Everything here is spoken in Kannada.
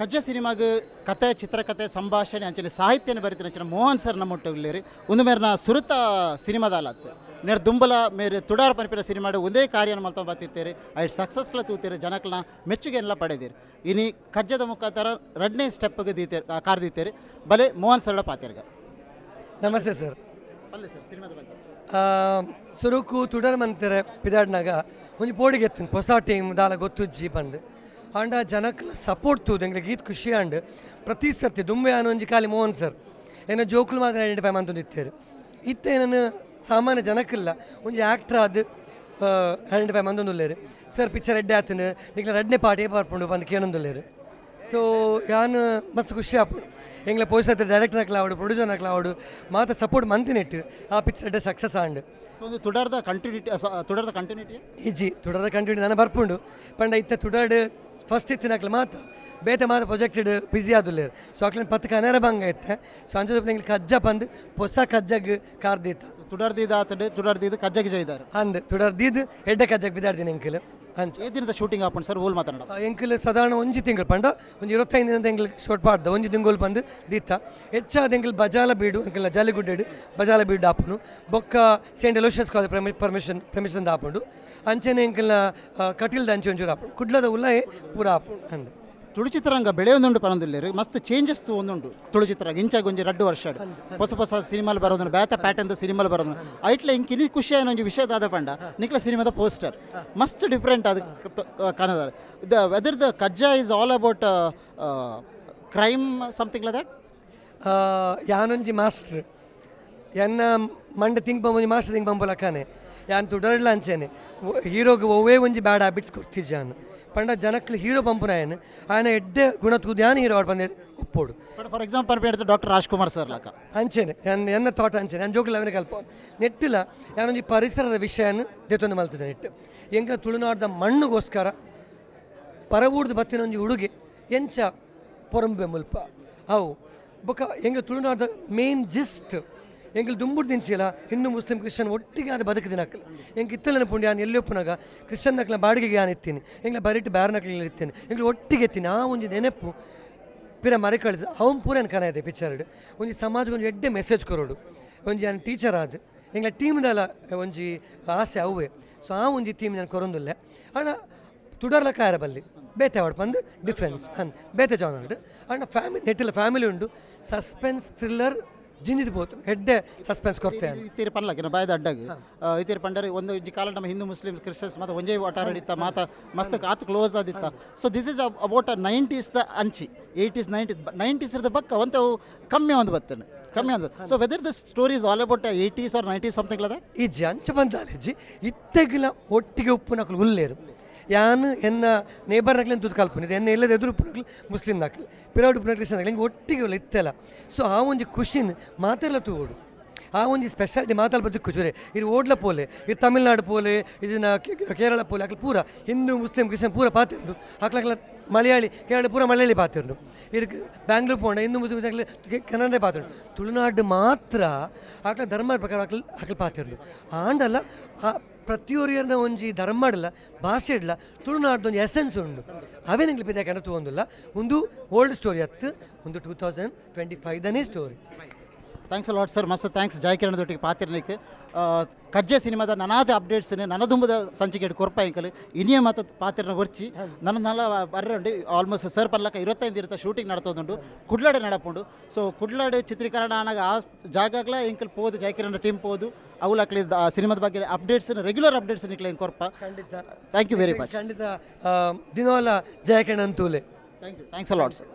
ಕಜ್ಜ ಸಿನಿಮಾಗ ಕತೆ ಚಿತ್ರಕಥೆ ಸಂಭಾಷಣೆ ಅಂಚನೆ ಸಾಹಿತ್ಯನ ಬರೀತಿನ ಅಂಚಿನ ಮೋಹನ್ ಸರ್ ನಮ್ಮ ಒಟ್ಟಿಗೆ ಒಂದು ಮೇರ್ನ ಸುರತ ಸಿನಿಮಾದಲ್ಲತ್ ನೇರ್ ದುಂಬಲ ಮೇರೆ ತುಡಾರ ಪನಿಪಿನ ಸಿನಿಮಾ ಒಂದೇ ಕಾರ್ಯನ ಮಲ್ತ ಬತ್ತಿತ್ತೇರಿ. ಐಟ್ ಸಕ್ಸಸ್ಲ ತೂತೀರಿ ಜನಕ್ಲ ಮೆಚ್ಚುಗೆ ಎಲ್ಲ ಪಡೆದಿರಿ. ಇನಿ ಕಜ್ಜದ ಮುಖಾಂತರ ಎರಡನೇ ಸ್ಟೆಪ್ಗೆ ದೀತೇರಿ ಕಾರ್ದೀತೇರಿ ಬಲೆ ಮೋಹನ್ ಸರ್ಡ ಪಾತಿರ್ಗ. ನಮಸ್ತೆ ಸರ್. ಅಲ್ಲೇ ಸರ್ ಸಿನಿಮಾದ ಬಗ್ಗೆ. ಸುರುಕು ತುಡರ್ ಮಂತಾರೆ ಪಿದಾಡ್ನಾಗ ಒಂದು ಪೋಡಿಗೆ ಎತ್ತಿನ ಹೊಸ ಟೀಮ್ ದಾಲ ಗೊತ್ತುಜ್ಜಿ ಬಂದು. ಆಂಡ ಜನಕ್ ಸಪೋರ್ಟ್ ತೂದು ಎಂಗ್ಲೆ ಗೀತ್ ಖುಷಿ ಆಂಡ್ ಪ್ರತಿ ಸರ್ತಿ ದುಂಬೆ ಆನ್ ಒಂಜಿ ಖಾಲಿ ಮೋಹನ್ ಸರ್ ಏನೋ ಜೋಕುಲು ಮಾತ್ರ ಐಡೆಂಟಿಫೈ ಮಂತೊಂದಿತ್ತೇರು ಇತ್ತೆ ನಾನು ಸಾಮಾನ್ಯ ಜನಕ್ಕಿಲ್ಲ ಒಂಜಿ ಆ್ಯಕ್ಟ್ರ್ ಅದು ಐಡೆಂಟಿಫೈ ಮಂದೊಂದುಲ್ಲೇರು ಸರ್ ಪಿಕ್ಚರ್ ಎಡ್ಡೆ ಆತನು ನಿಕ್ಲ ರೆಡ್ನೆ ಪಾರ್ಟಿ ಬರ್ಪುಂಡು ಬಂದು ಕೇಳೊಂದುಲ್ಲೇರು ಸೊ ಯಾನು ಮಸ್ತ್ ಖುಷಿ ಆಪುಂಡು ಎಂಗ್ಲ ಪೋಸ್ಟ್ ಹತ್ರ ಡೈರೆಕ್ಟರ್ ಆಕ್ಲಾವಡು ಪ್ರೊಡ್ಯೂಸರ್ ಆಕ್ಲಾವಡು ಮಾತ್ರ ಸಪೋರ್ಟ್ ಮಂತಿನೆಟ್ಟು ಆ ಪಿಕ್ಚರ್ ಎಡ್ಡೆ ಸಕ್ಸಸ್ ಆಂಡ್ ಒಂದು ತುಡಾರ್ದ ಕಂಟಿನ್ಯೂಟಿ ತುಡರ್ದ ಕಂಟಿನ್ಯೂಟಿ ಇಜ್ಜಿ ತುಡರ್ದ ಕಂಟಿನ್ಯೂಟಿ ನಾನು ಬರ್ಪುಂಡು ಪಂಡ ಇತ್ತ ತುಡಾಡ್ ಫಸ್ಟ್ ಇತ್ತಿನಕ್ಲ ಮಾತ ಬೇತೆ ಮಾತ ಪ್ರೊಜೆಕ್ಟೆಡ್ ಬಿಸಿ ಆದುಲ್ಲೇರು ಸೊ ಅಕ್ಲ ಪತ್ತು ಕನ್ನಡ ಬಂಗ ಇತ್ತೆ ಸೊ ಅಂಜದ ಕಜ್ಜ ಬಂದು ಹೊಸ ಕಜ್ಜಗ್ ಕಾರ್ದಿತ್ತ ತುಡರ್ದಿದ ಆತಡೆ ತುಡರ್ದಿದ್ದು ಕಜ್ಜಗೆ ಜೈದಾರು ಅಂದ್ ತುಡರ್ದಿದ್ದು ಎಡ್ಡೆ ಕಜ್ಜಗ್ ಬಿದ್ದಾಡ್ದಿನ ಎಂಕಲ್ ಅಂಚ ದಿನದ ಶೂಟಿಂಗ್ ಆಪುಂಡು ಸರ್ ಓಲ್ ಮಾತನಾಡ ಎಂಕಲ್ ಸಾಧಾರಣ ಒಂಜಿ ತಿಂಗಳು ಪಂಡ ಒಂದು ಇರುವತ್ತೈದು ದಿನದ ಎಂಕಲ್ ಶೋಟ್ ಪಾಡ್ದ ಒಂಜಿ ತಿಂಗಳು ಬಂದು ದೀತ ಹೆಚ್ಚಾದ ಎಂಕಲ್ ಬಜಾಲ ಬೀಡು ಎಂಕಲ್ ಜಾಲಿಗುಡ್ಡೆಡು ಬಜಾಲ ಬೀಡು ಆಪುನು ಬೊಕ್ಕ Saint Aloysius College permission permission ಆಪುಂಡು ಅಂಚೆನೆ ಎಂಕಲ್ನ ಕಟೀಲ್ದ ಅಂಚೆ ಒಂಚೂರು ಆಪುಂಡು ಕುಡ್ಲದ ಉಲ್ಲೇ ಪೂರ ಆಪುಂಡು ಅಂದ್. ತುಳು ಚಿತ್ರರಂಗ ಬೆಳೆಯೊಂದುಂಡು ಪನೊಂದುಲ್ಲೇರು ಮಸ್ತ್ ಚೇಂಜಸ್ ಒಂದುಂಡು ತುಳು ಚಿತ್ರರಂಗ ಇಂಚಾಗ ಒಂಜಿ ರಡ್ಡು ವರ್ಷ ಹೊಸ ಹೊಸ ಸಿನಿಮಾಲ್ ಬರೋದು ಬೇತ ಪ್ಯಾಟರ್ನ್ ಸಿನಿಮಾಲ್ ಬರೋದು ಐಟ್ಲ ಇಂಕ್ ಇನಿ ಖುಷಿ ಆಯ್ನ ಒಂಜಿ ವಿಷಯ ಆದ ಪಂಡ. ನಿಕ್ಲ ಸಿನಿಮಾದ ಪೋಸ್ಟರ್. ಮಸ್ತ್ ಡಿಫ್ರೆಂಟ್ ಅದು ಕಾಣದ ದ whether the ಕಜ್ಜಾ is all about crime something like that ಯಾನೊಂಜಿ master ಎನ್ನ ಮಂಡ ತಿಂಗ್ ಬಂಬೊಂಜಿ ಮಾಸ್ಟರ್ ತಿಂಗ್ ಬಂಬ ಲಕ್ಕನೆ ಯಾನ್ ಅಂಚೆನೆ. ಹೀರೋಗೆ ಒವ್ವೇ ಒಂಜಿ ಬ್ಯಾಡ್ ಹ್ಯಾಬಿಟ್ಸ್ ಕೊಡ್ತಿದ್ದೆ ನಾನು ಪಂಡ ಜನಕ್ಲು ಹೀರೋ ಪಂಪುನ ಏನು ಆಯನ ಎಡ್ಡೆ ಗುಣ ತೂದು ಯಾನ್ ಹೀರೋ ಆಡ್ ಬಂದೆ ಒಪ್ಪೋಡು. ಫಾರ್ ಎಕ್ಸಾಂಪಲ್ ಪೇಡ್ತ ಡಾಕ್ಟರ್ ರಾಜ್ಕುಮಾರ್ ಸರ್ ಲಕ ಅಂಚೇನೆ ನನ್ನ ಎನ್ನ ಥಾಟ್ ಅಂಚೇನೆ ನಾನು ಜೋಕುಲ ಅವನಿಗೆ ಕಲ್ಪ. ನೆಟ್ಟಿಲ್ಲ ಯಾನೊಂದು ಪರಿಸರದ ವಿಷಯನ ದೇತೊಂದು ಮಲ್ತಿದ್ದೆ ನೆಟ್ಟು. ಎಂಕ ತುಳುನಾಡ್ದ ಮಣ್ಣುಗೋಸ್ಕರ ಪರವೂಡ್ದು ಬತ್ತಿನ ಒಂಜಿ ಉಡುಗೆ ಎಂಚ ಪೊರಂಬೆ ಮುಲ್ಪ. ಅವು ಬೊಕ ಎಂಗ ತುಳುನಾಡ್ದ ಮೇನ್ ಜಿಸ್ಟ್ ಎಂಕಲ್ ದುಂಬುಡು ದಿನಸಿಲ್ಲ ಹಿಂದೂ ಮುಸ್ಲಿಂ ಕ್ರಿಶ್ಚಿಯನ್ ಒಟ್ಟಿಗೆ ಆದ ಬದುಕಿದಿನಕ್ಕಲ್ ಎಂಗೆ ಇತ್ತಲನ ಪುಂಡಿ ನಾನು ಎಲ್ಲೊಪ್ಪನಾಗ ಕ್ರಿಶ್ಚಿಯನ್ ನಕ್ಲ ಬಾಡಿಗೆಗೆ ನಾನು ಎತ್ತೀನಿ ಎಂಗ್ಲ ಬರಿಟ್ಟು ಬ್ಯಾರ ನಕ್ಲ ಇರ್ತೀನಿ ಎಂಗ್ಲ ಒಟ್ಟಿಗೆ ಎತ್ತೀನಿ ಆ ಒಂದು ನೆನಪು ಪಿರ ಮರೆ ಕಳಿಸ ಅವನ್ ಪೂರ ಕನ ಇದೆ ಪಿಕ್ಚರ್ಡ್ ಒಂಜಿ ಸಮಾಜಕ್ಕೆ ಒಂದು ಎಡ್ಡೆ ಮೆಸೇಜ್ ಕೊರೋಡು. ಒಂಜಿ ನಾನು ಟೀಚರ್ ಆದ್. ಎಂಗ್ಲ ಟೀಮ್ದಲ್ಲ ಒಂಜಿ ಆಸೆ ಅವೇ ಸೊ ಆ ಒಂಜಿ ಟೀಮ್ ನಾನು ಕೊರೊಂದುಲ್ಲೆ. ಅಣ್ಣ ತುಡರ್ಲ ಕಾಯರ ಬಲ್ಲಿ? ಬೇತೆ ಬಂದು ಡಿಫ್ರೆನ್ಸ್ ಅನ್, ಬೇತೆ ಜಾನ್ ಆಡ್. ಅಣ್ಣ ಫ್ಯಾಮಿಲಿ ನೆಟ್ಟಿಲ್ಲ ಫ್ಯಾಮಿಲಿ ಉಂಡು. ಸಸ್ಪೆನ್ಸ್ ಥ್ರಿಲ್ಲರ್ ಜಿಂಜಿದ್ ಬೋದು ಹೆಡ್ಡೆ ಸಸ್ಪೆನ್ಸ್ ಕೊಡ್ತೆ ಇತ್ತೀರಿ ಪನ್ಲಕಿನ ಬಾಯ್ದ ಅಡ್ಡಾಗ. ಇತ್ತೀರಿ ಪಂಡರಿ ಒಂದು ಇಜ್ಜಿ ಕಾಲ ನಮ್ಮ ಹಿಂದೂ ಮುಸ್ಲಿಂ ಕ್ರಿಶ್ಚಿಯನ್ಸ್ ಮತ್ತು ಒಂಜೇ ವಾಟರ್ ಹಿಡಿತ ಮಾತ ಮಸ್ತ್ ಆತ್ close Aditya so this is about nineties the ಅಂಚಿ ಏಯ್ಟೀಸ್ ನೈಂಟೀಸ್ ನೈಂಟೀಸ್ ಇರ್ದ ಪಕ್ಕ ಒಂದು ಕಮ್ಮಿ ಒಂದು ಬರ್ತೇನೆ ಕಮ್ಮಿ ಒಂದು so whether the story is all about eighties or nineties something ಲದ ಇಜ್ಜಿ ಅಂಚ ಬಂದಾಲೆಜ್ಜಿ ಇತ್ತೆಗಿಲ ಒಟ್ಟಿಗೆ ಉಪ್ಪು ನಕಲು ಉಲ್ಲೇರು. ಯಾನು ಎನ್ನ ನೇಬರ್ ನಕ್ಲಿ ಅಂತ ಕಲ್ಪನೆ ಎನ್ನ ಎಲ್ಲದ ಎದುರು ಪುನಕ್ಲಿ ಮುಸ್ಲಿಮ್ ಮುಸ್ಲಿಂ ನಕಲು. ಪಿರಾಡ್ ಉಪ್ಪು ಕ್ರಿಶ್ಚಿಯನ್ ಹಿಂಗೆ ಒಟ್ಟಿಗೆ ಇತ್ತೆಲ್ಲ. ಸೊ ಆ ಒಂದು ಖುಷಿನ ಮಾತೆಲ್ಲ ತೂಗೋಡು ಆ ಒಂಜಿ ಸ್ಪೆಷಾಲಿಟಿ ಮಾತಾಲ್ ಬದುಕು ಕುಚುರೆ ಇದು ಓಡ್ಲ ಪೋಲೆ, ಇದು ತಮಿಳ್ನಾಡು ಪೋಲೆ, ಇದನ್ನ ಕೇರಳ ಪೋಲೆ ಅಕ್ಲ ಪೂರ. ಹಿಂದೂ, ಮುಸ್ಲಿಂ, ಕ್ರಿಶ್ಚಿಯನ್ ಪೂರ ಅಕ್ಲಕ್ಲ ಮಲಯಾಳಿ, ಕೇರಳ ಪೂರ ಮಲಯಾಳಿ ಪಾತಿರ್ನು ಇದಕ್ಕೆ ಬ್ಯಾಂಗ್ಳೂರು ಪೋಂಡ ಹಿಂದೂ, ಮುಸ್ಲಿಂ ಅಕ್ಲ ಕನ್ನಡ ಪಾತಿರ್ನು ತುಳುನಾಡು ಮಾತ್ರ ಹಾಕ್ಲ ಧರ್ಮದ ಪ್ರಕಾರ ಅಕ್ಲ ಅಕ್ಲ ಪಾತಿರ್ನು ಆಂಡಲ್ಲ, ಆ ಪ್ರತಿಯೊರಿಯರ್ನ ಒಂಜಿ ಧರ್ಮ ಇಡಲ್ಲ ಭಾಷೆ ಇಡಲ್ಲ ತುಳುನಾಡ್ದು ಒಂದು ಎಸೆನ್ಸ್ ಉಂಡು. ಅವೇ ನಿಂಗೆ ಕನ್ನಡ ತಗೊಂದಿಲ್ಲ ಒಂದು ಓಲ್ಡ್ ಸ್ಟೋರಿ ಹತ್ತು ಒಂದು ಟೂ ತೌಸಂಡ್ ಟ್ವೆಂಟಿ ಫೈವ್ದನೇ ಸ್ಟೋರಿ ಥ್ಯಾಂಕ್ಸ್ ಲಾಟ್ ಸರ್ ಮಸ್ತ್ ಥ್ಯಾಂಕ್ಸ್ ಜಾಯ್ಕಿರಣದೊಟ್ಟಿಗೆ ಪಾತಿರ್ನಿಕ್ಕೆ ಕಜ್ಜೆ ಸಿನಿಮಾದ ನನಾದ ಅಪ್ಡೇಟ್ಸ್ ನನದುಂಬದ ಸಂಚಿಕೆ ಕೊರ್ಪ ಇಂಕಲ್ ಇನಿಯ ಮಾತ ಪಾತ್ರನ ಒರ್ಚಿ ನನ್ನ ನಲ್ಲ ಬರ್ರಂಡಿ ಆಲ್ಮೋಸ್ಟ್ ಸರ್ ಪರ್ಲಕ ಇರುವತ್ತೈದು ಇರುತ್ತೆ ಶೂಟಿಂಗ್ ನಡ್ತೋದುಂಡು ಕುಡ್ಲಾಡೆ ನಡಪುಂಡು ಸೊ ಕುಡ್ಲಾಡೆ ಚಿತ್ರೀಕರಣ ಆನಾಗ ಆ ಜಾಗಗ್ಲ ಇಂಕಲ್ ಪೋದು ಜಯಕಿರಣ ಟೀಮ್ ಪೋದು ಅವಲಕ್ಲಿ ಆ ಸಿನಿಮಾದ ಬಗ್ಗೆ ಅಪ್ಡೇಟ್ಸ್ ರೆಗ್ಯುಲರ್ ಅಪ್ಡೇಟ್ಸ್ ನಿಕ್ಲೆ ಕೊರ್ಪ ಖಂಡಿತ ಥ್ಯಾಂಕ್ ಯು ವೆರಿ ಮಚ್ ಖಂಡಿತ ದಿನೋಲ ಜಯಕಿರಣ ತೂಲೆ ಅಂತೂಲೆ thank you thanks a lot sir